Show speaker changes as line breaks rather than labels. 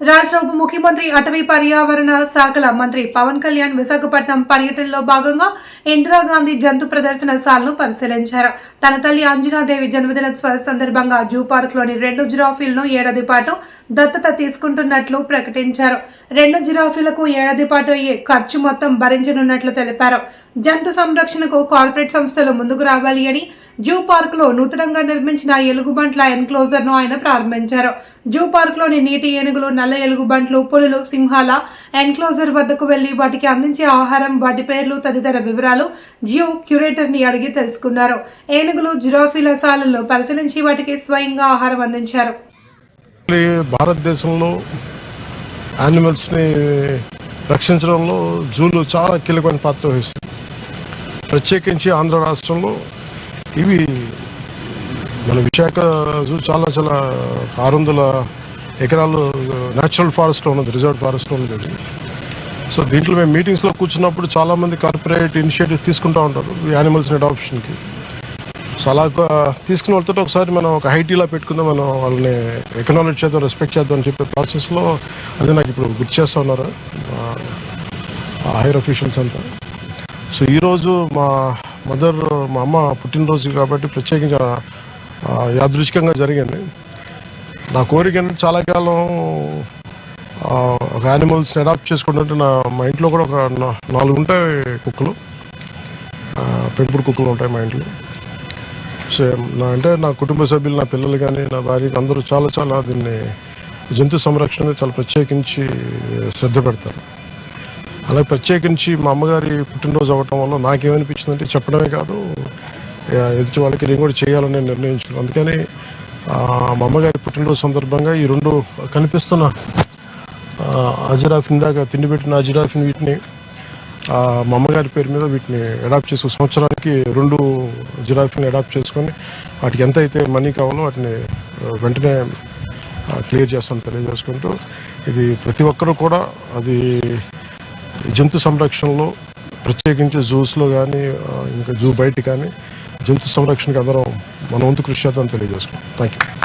రాష్ట్ర ఉప ముఖ్యమంత్రి అటవీ పర్యావరణ శాఖల మంత్రి పవన్ కళ్యాణ్ విశాఖపట్నం పర్యటనలో భాగంగా ఇందిరాగాంధీ జంతు ప్రదర్శనశాలను పరిశీలించారు. తన తల్లి అంజనాదేవి జన్మదిన సందర్భంగా జూ పార్క్లోని రెండు జిరాఫీలను ఏడాది పాటు దత్తత తీసుకుంటున్నట్లు ప్రకటించారు. రెండు జిరాఫీలకు ఏడాది పాటు అయ్యే ఖర్చు మొత్తం భరించనున్నట్లు తెలిపారు. జంతు సంరక్షణకు కార్పొరేట్ సంస్థలు ముందుకు రావాలి అని జూ పార్క్లో నూతనంగా నిర్మించిన ఎలుగుబంట్ల ఎన్క్లోజర్ను ఆయన ప్రారంభించారు. జూ పార్క్లోని నీటి ఏనుగులు నల్ల ఎలుగుబంట్లు పులులు సింహాల ఎన్క్లోజర్ వద్దకు వెళ్ళి వాటికి అందించే ఆహారం వాటి పేర్లు తదితర వివరాలు జూ క్యూరేటర్ని అడిగి తెలుసుకున్నారు. ఏనుగులు జిరాఫీల సాలను పరిశీలించి వాటికి స్వయంగా ఆహారం అందించారు.
భారతదేశంలో యానిమల్స్ని రక్షించడంలో జూలు చాలా కీలకమైన పాత్ర వహిస్తుంది. ప్రత్యేకించి ఆంధ్ర రాష్ట్రంలో ఇవి మన విశాఖ జూ చాలా చాలా ఆరు వందల ఎకరాలు న్యాచురల్ ఫారెస్ట్లో ఉన్నది రిజర్వ్ ఫారెస్ట్లో ఉన్నది సో దీంట్లో మేము మీటింగ్స్లో కూర్చున్నప్పుడు చాలామంది కార్పొరేట్ ఇనిషియేటివ్స్ తీసుకుంటూ ఉంటారు యానిమల్స్ని అడాప్షన్కి సో అలా తీసుకుని తీసుకున్న వాళ్ళతో ఒకసారి మనం ఒక హైటీలా పెట్టుకుందాం మనం వాళ్ళని ఎకనాలజీ చేద్దాం రెస్పెక్ట్ చేద్దాం అని చెప్పే ప్రాసెస్లో అదే నాకు ఇప్పుడు గుర్తు చేస్తూ ఉన్నారు హైర్ అఫీషియల్స్ అంతా. సో ఈరోజు మా మదర్ మా అమ్మ పుట్టినరోజు కాబట్టి ప్రత్యేకించి ఆ, యాదృచ్ఛికంగా జరిగింది. నా కోరిక ఏంటంటే చాలా కాలం ఒక యానిమల్స్ని అడాప్ట్ చేసుకుంటుంటే నా మా ఇంట్లో కూడా ఒక నాలుగు ఉంటాయి కుక్కలు. పెంపుడు కుక్కలు ఉంటాయి మా ఇంట్లో. సో నా అంటే నా కుటుంబ సభ్యులు నా పిల్లలు కానీ నా భార్య అందరూ చాలా చాలా దీన్ని జంతు సంరక్షణ చాలా ప్రత్యేకించి శ్రద్ధ పెడతారు. అలాగే ప్రత్యేకించి మా అమ్మగారి పుట్టినరోజు అవ్వటం వల్ల నాకేమనిపించిందంటే చెప్పడమే కాదు ఎదుటి వాళ్ళకి నేను కూడా చేయాలని నిర్ణయించుకున్నాను. అందుకని మా అమ్మగారి పుట్టినరోజు సందర్భంగా ఈ రెండు కనిపిస్తున్న ఆ, అజిరాఫిన్ దాకా తిండి పెట్టిన అజిరాఫిన్ వీటిని మా అమ్మగారి పేరు మీద వీటిని అడాప్ట్ చేసుకుని సంవత్సరానికి రెండు జిరాఫీని అడాప్ట్ చేసుకొని వాటికి ఎంత అయితే మనీ కావాలో వాటిని వెంటనే క్లియర్ చేస్తాను తెలియజేసుకుంటూ ఇది ప్రతి ఒక్కరూ కూడా అది జంతు సంరక్షణలో ప్రత్యేకించి జూస్లో కానీ ఇంకా జూ బయట కానీ జంతు సంరక్షణకి అందరం మన వంతు కృషి చేద్దాం తెలియజేసుకుంటాం థ్యాంక్ యూ